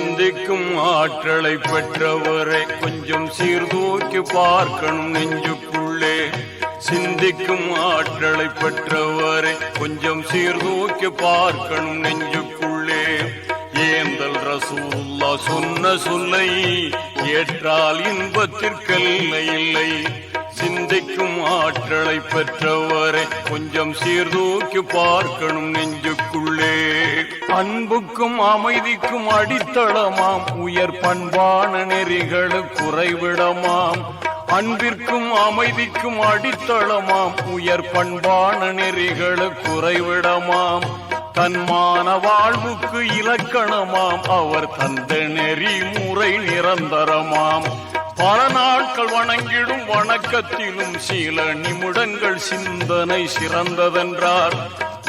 சிந்திக்கும் ஆற்றலை பெற்றவரை கொஞ்சம் சீர்தூக்கி பார்க்கணும் நெஞ்சுக்குள்ளே. சிந்திக்கும் ஆற்றலை பெற்றவரை கொஞ்சம் சீர்தூக்கி பார்க்கணும் நெஞ்சுக்குள்ளே. ஏந்தல் ரசூல்லா சொன்ன சொல்லை ஏற்றால் இன்பத்திற்கல்லையில் ஆற்றலை பெற்றவரை கொஞ்சம் சீர்தூக்கி பார்க்கணும் நெஞ்சுக்குள்ளே. அன்புக்கும் அமைதிக்கும் அடித்தளமாம் உயர் பண்பான நெறிகளுக்கு குறைவிடமாம். அன்பிற்கும் அமைதிக்கும் அடித்தளமாம் உயர் பண்பான நெறிகளுக்கு குறைவிடமாம். தன்மான வாழ்வுக்கு இலக்கணமாம் அவர் தந்த நெறி முறை நிரந்தரமாம். பல நாட்கள் வணங்கிடும் வணக்கத்திலும் சில நிமிடங்கள் சிந்தனை சிறந்ததென்றார்.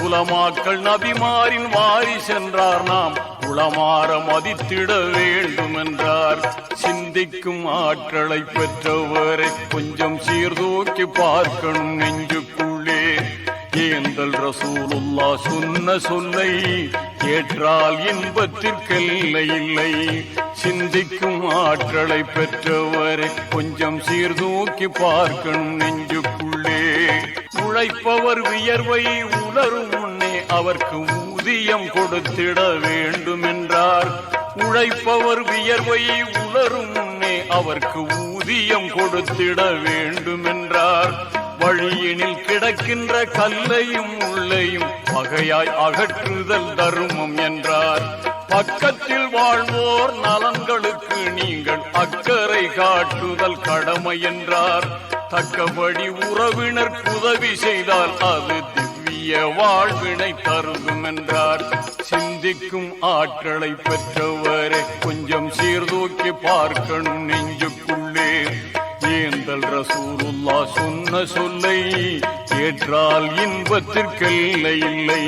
உலமாக்கள் நபிமாரின் வாரி சென்றார் நாம் உளமாற மதித்திட வேண்டும் என்றார் சிந்திக்கும் ஆற்றலை பெற்றவரை கொஞ்சம் சீர்தூக்கி பார்க்கணும் நெஞ்சுக்குள்ளே ஏந்தல் ரசூலுல்லா சொன்ன சொல்லை ஏற்றால் இன்பத்திற்கெல்லை இல்லை. சிந்திக்கும் ஆற்றலை பெற்றவரை கொஞ்சம் சீர்தூக்கி பார்க்கணும் நெஞ்சுக்குள்ளே. உழைப்பவர் வியர்வை உணரும் முன்னே அவர்க்கு ஊதியம் கொடுத்திட வேண்டும் என்றார் உழைப்பவர் வியர்வை உணரும் முன்னே அவர்க்கு ஊதியம் கொடுத்திட வேண்டும் என்றார் வழியினில் கிடக்கின்ற கல்லையும் உள்ளையும் பகையாய் அகற்றுதல் தருமம் என்றார். பக்கத்தில் வாழ்வோர் நலன்களுக்கு நீங்கள் அக்கறை காட்டுதல் கடமை என்றார். தக்கபடி உறவினர் உதவி செய்தால் அது திவ்ய வாழ்வினை தருதும் என்றார். சிந்திக்கும் ஆற்றலை பெற்றவரை கொஞ்சம் சீர்தூக்கி பார்க்கணும் நெஞ்சுக்குள்ளே. ஏந்தல் ரசூருல்லா சொன்ன சொல்லை ஏற்றால் இன்பத்திற்கெல்லை இல்லை.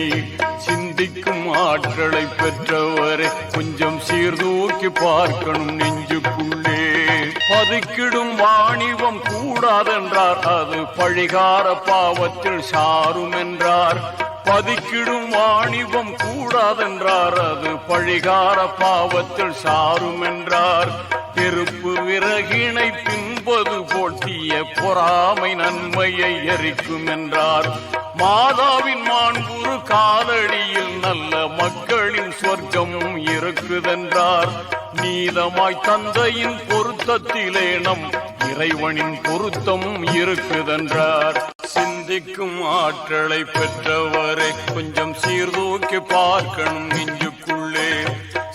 சிந்திக்கும் ஆற்றலை பெற்றவரை கொஞ்சம் சீர்தூக்கி பார்க்கணும் நெஞ்சுக்குள்ளே. பதுக்கிடும் வாணிபம் கூடாதென்றார் அது பழிகார பாவத்தில் சாரும் என்றார் பதிக்கிடும் வாணிபம் கூடாதென்றார் அது பழிகார பாவத்தில் சாரும் என்றார் தெருப்பு விறகினை பின்பது போட்டிய பொறாமை நன்மையை எரிக்கும் என்றார். மாதாவின் மாண்புரு காலடியில் நல்ல மக்களின் சொர்க்கம் இருக்குதென்றார். நீதமாய் தந்தையின் பொருத்தத்திலே நம் இறைவனின் பொருத்தம் இருக்குதென்றார். சிந்திக்கும் ஆற்றலை பெற்றவரை கொஞ்சம் சீர்தூக்கி பார்க்கணும் இஞ்சு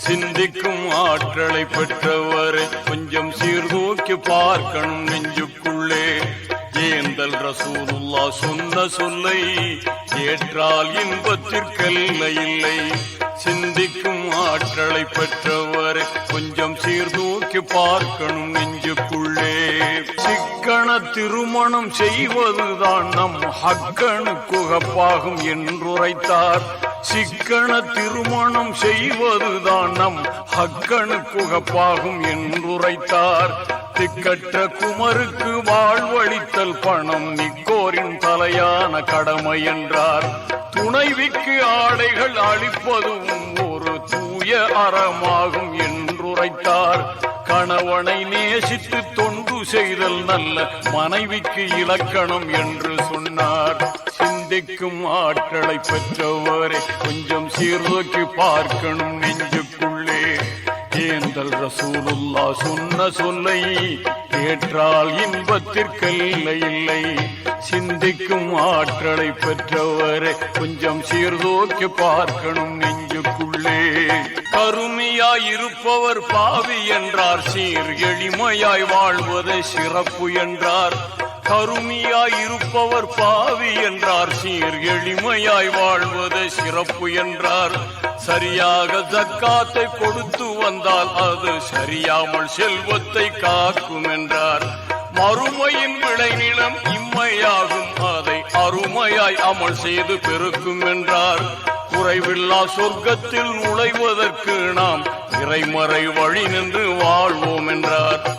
சிந்திக்கும் ஆற்றலை பெற்றவரை கொஞ்சம் சீர்தூக்கி பார்க்கணும் நெஞ்சுக்குள்ளே. ஏந்தல் ரசூலுல்லா சொன்ன சொல்லை ஏற்றால் இன்பத்திற்கல்ல இல்லை. சிந்திக்கும் ஆற்றலை பெற்றவரை கொஞ்சம் சீர்தூக்கி பார்க்கணும் நெஞ்சுக்குள்ளே. சிக்கன திருமணம் செய்வதுதான் நம் ஹக்கனுக்குகப்பாகும் என்றுரைத்தார். சிக்கன திருமணம் செய்வதுதான் நம் ஹக்கனு குகப்பாகும் என்றுரைத்தார். திக்கற்ற குமருக்கு வாழ்வழித்தல் பணம் நிக்கோரின் தலையான கடமை என்றார். துணைவிக்கு ஆடைகள் அளிப்பதும் ஒரு தூய அறமாகும் என்றுரைத்தார். கணவனை நேசித்து தொண்டு செய்தல் நல்ல மனைவிக்கு இலக்கணம் என்று சொன்னார். சிந்திக்கும் ஆற்றலை பெற்றவரை கொஞ்சம் சீர்தூக்கி பார்க்கணும் நெஞ்சுக்குள்ளே. ஏந்தல் ரசூலுல்லா சொன்ன சொல்லை ஏற்றால் இன்பத்திற்கில்லை இல்லை. சிந்திக்கும் ஆற்றலை பெற்றவரை கொஞ்சம் சீர்தூக்கி பார்க்கணும் நெஞ்சுக்குள்ளே. கருமையாய் இருப்பவர் பாவி என்றார் சீர் எளிமையாய் வாழ்வதை சிறப்பு என்றார். கருமியாய் இருப்பவர் பாவி என்றார். சீர் எளிமையாய் வாழ்வது சிறப்பு என்றார். சரியாக ஜக்காத்தை கொடுத்து வந்தால் அது சரியாமல் செல்வத்தை காக்கும் என்றார். மறுமையின் விளைநிலம் இம்மையாகும். அதை அருமையாய் அமல் செய்து பெருக்கும் என்றார். குறைவில்லா சொர்க்கத்தில் நுழைவதற்கு நாம் இறைமறை வழி நின்று வாழ்வோம் என்றார்.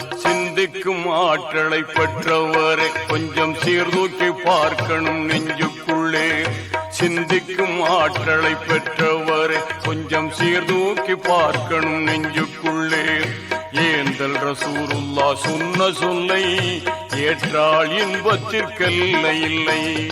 சிந்திக்கும் ஆற்றலை பெற்றவரை. கொஞ்சம் சீர்தூக்கி பார்க்கணும் நெஞ்சுக்குள்ளே. சிந்திக்கும் ஆற்றலை பெற்றவரை. கொஞ்சம் சீர்தூக்கி பார்க்கணும் நெஞ்சுக்குள்ளே. ஏந்தல் ரசூருல்லா சொன்ன சொல்லை ஏற்றால் இன்பத்திற்கல்ல இல்லை.